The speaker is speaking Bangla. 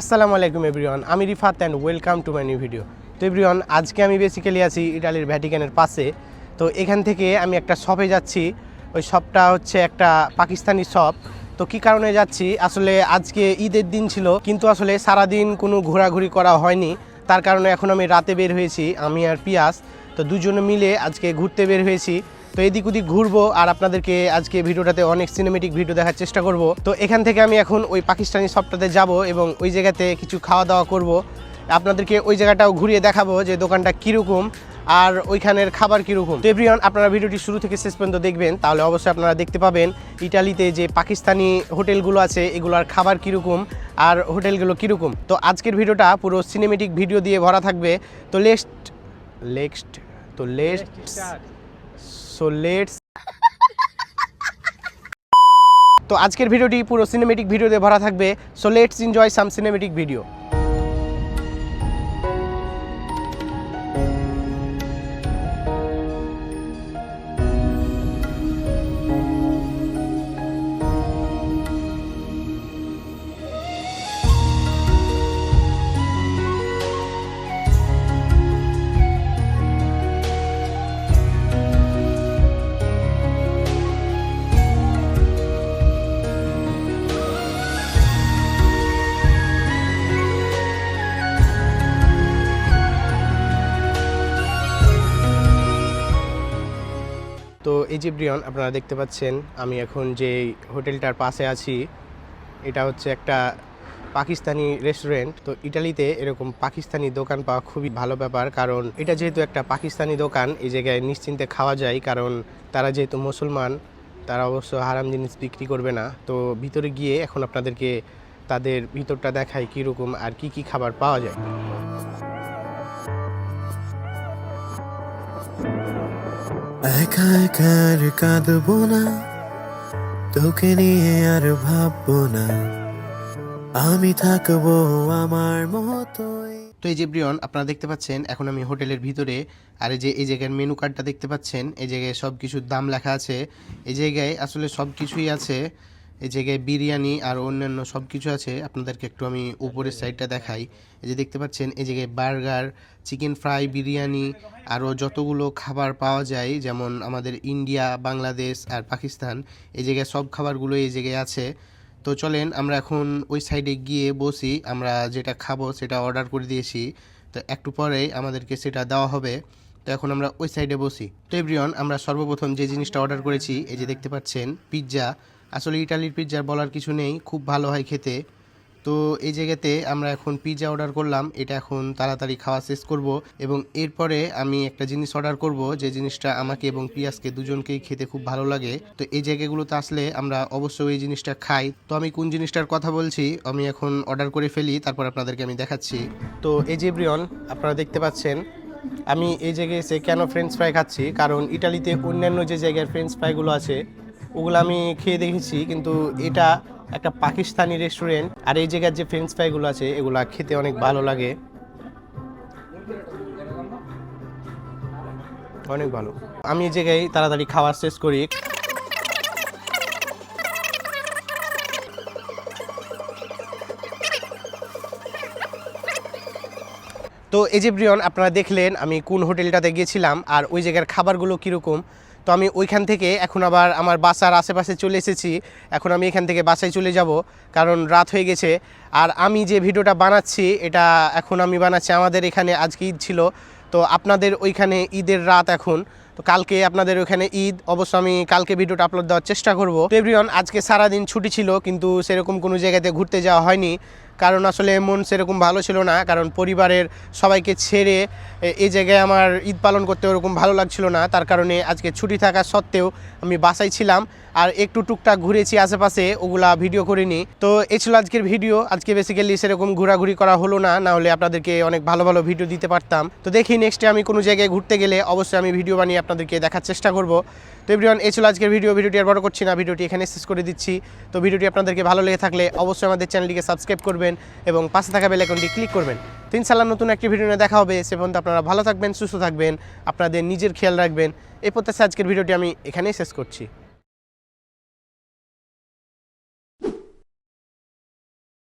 আসসালামু আলাইকুম এভরিওয়ান, আমি Rifat and welcome to my new video তো এভরিওয়ান, আজকে আমি বেসিক্যালি আছি ইটালির ভ্যাটিকানের পাশে। তো এখান থেকে আমি একটা শপে যাচ্ছি। ওই শপটা হচ্ছে একটা পাকিস্তানি শপ তো কি কারণে যাচ্ছি? আসলে আজকে ঈদের দিন ছিল, কিন্তু আসলে সারাদিন কোনো ঘোরাঘুরি করা হয়নি। তার কারণে এখন আমি রাতে বের হয়েছি, আমি আর পিয়াস। তো দুজনে মিলে আজকে ঘুরতে বের হয়েছি। তো এদিক ওদিক ঘুরবো আর আপনাদেরকে আজকে ভিডিওটাতে অনেক সিনেমেটিক ভিডিও দেখার চেষ্টা করব। তো এখান থেকে আমি এখন ওই পাকিস্তানি শপটাতে যাব এবং ওই জায়গাতে কিছু খাওয়া দাওয়া করব। আপনাদেরকে ওই জায়গাটাও ঘুরিয়ে দেখাবো যে দোকানটা কীরকম আর ওইখানের খাবার কীরকম। তো এভরিওয়ান, আপনারা ভিডিওটি শুরু থেকে শেষ পর্যন্ত দেখবেন, তাহলে অবশ্যই আপনারা দেখতে পাবেন ইটালিতে যে পাকিস্তানি হোটেলগুলো আছে, এগুলোর খাবার কীরকম আর হোটেলগুলো কীরকম। তো আজকের ভিডিওটা পুরো সিনেমেটিক ভিডিও দিয়ে ভরা থাকবে। তো লেস্ট লেক্সট তো লেস্ট সো লেটস তো আজকের ভিডিওটি পুরো সিনেমেটিক ভিডিও দিয়ে ভরা থাকবে। So let's enjoy some cinematic video তো এই যে ব্রিয়ন আপনারা দেখতে পাচ্ছেন, আমি এখন যে হোটেলটার পাশে আছি, এটা হচ্ছে একটা পাকিস্তানি রেস্টুরেন্ট তো ইটালিতে এরকম পাকিস্তানি দোকান পাওয়া খুবই ভালো ব্যাপার, কারণ এটা যেহেতু একটা পাকিস্তানি দোকান, এই জায়গায় নিশ্চিন্তে খাওয়া যায়, কারণ তারা যেহেতু মুসলমান, তারা অবশ্য হারাম জিনিস বিক্রি করবে না। তো ভিতরে গিয়ে এখন আপনাদেরকে তাদের ভিতরটা দেখায় কীরকম আর কি কি খাবার পাওয়া যায়। একা একা আর কাঁদবো না, তোকে নিয়ে আর ভাববো না। আমি থাকব আমার মতোই। তো এই যে ব্রিয়ন, আপনারা দেখতে পাচ্ছেন, এখন আমি হোটেলের ভিতরে, আর এই যে, এই জায়গার মেনু কার্ডটা দেখতে পাচ্ছেন, এই জায়গায় সব কিছুর দাম লেখা আছে। এই জায়গায় আসলে সব কিছুই আছে। এই জায়গায় বিরিয়ানি আর অন্যান্য সব কিছু আছে, আপনাদেরকে একটু আমি উপরের সাইডটা দেখাই। এই যে দেখতে পাচ্ছেন, এই জায়গায় বার্গার চিকেন ফ্রাই বিরিয়ানি, আরও যতগুলো খাবার পাওয়া যায়, যেমন আমাদের ইন্ডিয়া, বাংলাদেশ আর পাকিস্তান, এই জায়গায় সব খাবারগুলো এই জায়গায় আছে। তো চলেন, আমরা এখন ওই সাইডে গিয়ে বসি, আমরা যেটা খাব সেটা অর্ডার করে দিয়েছি। তো একটু পরেই আমাদেরকে সেটা দেওয়া হবে। তো এখন আমরা ওই সাইডে বসি। তো এভরিওয়ান আমরা সর্বপ্রথম যে জিনিসটা অর্ডার করেছি, এই যে দেখতে পাচ্ছেন পিৎজা আসলে ইটালির পিৎজার বলার কিছু নেই, খুব ভালো হয় খেতে। তো এই জায়গাতে আমরা এখন পিৎজা অর্ডার করলাম, এটা এখন তাড়াতাড়ি খাওয়া শেষ করব এবং এরপরে আমি একটা জিনিস অর্ডার করব, যে জিনিসটা আমাকে এবং পিয়াসকে দুজনকেই খেতে খুব ভালো লাগে। তো এই জায়গাগুলোতে আসলে আমরা অবশ্যই এই জিনিসটা খাই। তো আমি কোন জিনিসটার কথা বলছি, আমি এখন অর্ডার করে ফেলি, তারপর আপনাদেরকে আমি দেখাচ্ছি। তো এই যে ব্রিয়ন আপনারা দেখতে পাচ্ছেন, আমি এই জায়গায় এসে কেন ফ্রেঞ্চ ফ্রাই খাচ্ছি? কারণ ইটালিতে অন্যান্য যে জায়গার ফ্রেঞ্চ ফ্রাইগুলো আছে ওগুলো আমি খেয়ে দেখেছি, কিন্তু এটা একটা পাকিস্তানি রেস্টুরেন্ট আর এই জায়গার যে ফ্রেঞ্চ ফ্রাইগুলো আছে, এগুলো খেতে অনেক ভালো লাগে। অনেক ভালো। আমি এই জায়গায় তাড়াতাড়ি খাওয়া শেষ করি। তো এই যে আপনারা দেখলেন, আমি কোন হোটেলটাতে গিয়েছিলাম, আর ওই জায়গার খাবারগুলো কীরকম। তো আমি ওইখান থেকে এখন আবার আমার বাসার আশেপাশে চলে এসেছি। এখন আমি এখান থেকে বাসায় চলে যাব, কারণ রাত হয়ে গেছে। আর আমি যে ভিডিওটা বানাচ্ছি, এটা এখন আমি বানাচ্ছি আমাদের এখানে আজকে ঈদ ছিল। তো আপনাদের ওইখানে ঈদের রাত এখন। তো কালকে আপনাদের ওখানে ঈদ, অবশ্য আমি কালকে ভিডিওটা আপলোড দেওয়ার চেষ্টা করব। এভরিওয়ান আজকে সারাদিন ছুটি ছিল, কিন্তু সেরকম কোনো জায়গাতে ঘুরতে যাওয়া হয়নি। কারণ আসলে মন সেরকম ভালো ছিল না, কারণ পরিবারের সবাইকে ছেড়ে এ- এই জায়গায় আমার ঈদ পালন করতে ওরকম ভালো লাগছিল না। তার কারণে আজকে ছুটি থাকা সত্ত্বেও আমি বাসায় ছিলাম আর একটু টুকটাক ঘুরেছি আশেপাশে, ওগুলা ভিডিও করিনি। তো এই ছিল আজকের ভিডিও আজকে বেসিক্যালি সেরকম ঘোরাঘুরি করা হলো না না হলে আপনাদেরকে অনেক ভালো ভালো ভিডিও দিতে পারতাম। তো দেখি নেক্সটে আমি কোনো জায়গায় ঘুরতে গেলে অবশ্যই আমি ভিডিও বানিয়ে আপনাদেরকে দেখার চেষ্টা করব। তো এভরিওয়ান এই ছিল আজকের ভিডিও ভিডিওটি আর বড় করছি না, ভিডিওটি এখানে শেষ করে দিচ্ছি। তো ভিডিওটি আপনাদেরকে ভালো লেগে থাকলে অবশ্যই আমাদের চ্যানেলটিকে সাবস্ক্রাইব করবেন এবং পাশে থাকা বেল আইকনটি ক্লিক করবেন। তো ইনশাল্লাহ নতুন একটি ভিডিও নিয়ে দেখা হবে। সে পর্যন্ত আপনারা ভালো থাকবেন, সুস্থ থাকবেন, আপনাদের নিজের খেয়াল রাখবেন। এই প্রত্যাশা আজকের ভিডিওটি আমি এখানেই শেষ করছি।